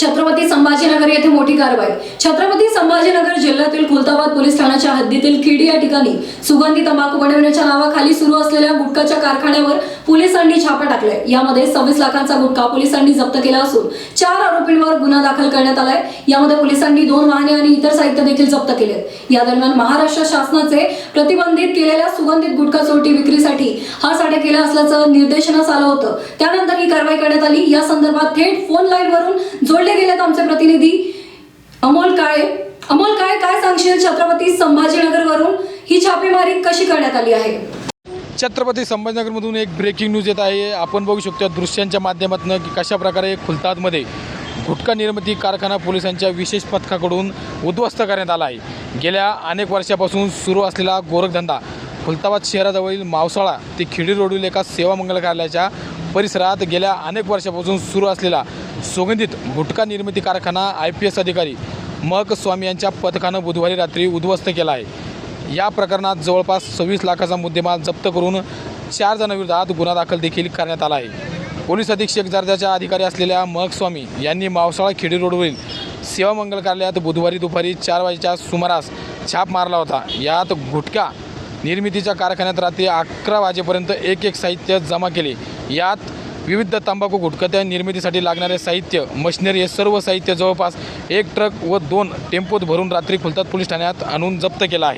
छत्रपती संभाजीनगर येथे मोठी कारवाई. छत्रपती संभाजीनगर जिल्ह्यातील खुलताबाद पोलीस ठाण्याच्या हद्दीतील खिडी या ठिकाणी सुगंधी तंबाखू बनवण्याच्या नावाखाली सुरू असलेल्या गुटखाच्या कारखान्यावर पोलिसांनी छापा टाकलाय. यामध्ये सव्वीस लाखांचा गुटखा पोलिसांनी जप्त केला असून चार आरोपींवर गुन्हा दाखल करण्यात आलाय. यामध्ये पोलिसांनी दोन वाहने आणि इतर साहित्य देखील जप्त केले. या दरम्यान महाराष्ट्र शासनाचे प्रतिबंधित केलेल्या सुगंधित गुटखा चोरटी विक्रीसाठी हा साठा केला असल्याचं निर्देशनास आलं होतं. त्यानंतर ही कारवाई करण्यात आली. या संदर्भात थेट फोन लाईन वरून जोडले गेलेत आमचे प्रतिनिधी. अमोल काळे. अमोल काळे काय सांगशील छत्रपती संभाजीनगर वरून ही छापेमारी कशी करण्यात आली आहे? छत्रपती संभाजीनगरमधून एक ब्रेकिंग न्यूज येत आहे. आपण बघू शकतो दृश्यांच्या माध्यमातून की कशा प्रकारे खुलतादमध्ये गुटखा निर्मिती कारखाना पोलिसांच्या विशेष पथकाकडून उद्ध्वस्त करण्यात आला आहे. गेल्या अनेक वर्षापासून सुरू असलेला गोरखधंदा खुलताबाद शहराजवळील मावसाळा ते खिडी रोडील एका सेवा मंगल कार्यालयाच्या परिसरात गेल्या अनेक वर्षापासून सुरू असलेला सुगंधित गुटखा निर्मिती कारखाना आय पी एस अधिकारी मग स्वामी यांच्या पथकानं बुधवारी रात्री उद्ध्वस्त केला आहे. या प्रकरणात जवळपास सव्वीस लाखाचा मुद्देमाल जप्त करून चार जणांविरोधात गुन्हा दाखल देखील करण्यात आला आहे. पोलीस अधीक्षक दर्जाच्या अधिकारी असलेल्या मग स्वामी यांनी मावसाळा खेडी रोडवरील सेवा मंगल कार्यालयात बुधवारी दुपारी चार वाजेच्या सुमारास छाप मारला होता. यात गुटखा निर्मितीच्या कारखान्यात रात्री अकरा वाजेपर्यंत एक एक साहित्य जमा केले. यात विविध तंबाखू गुटखत्या निर्मितीसाठी लागणारे साहित्य मशिनरी हे सर्व साहित्य जवळपास एक ट्रक व दोन टेम्पोत भरून रात्री खुलतात पोलीस ठाण्यात आणून जप्त केलं आहे.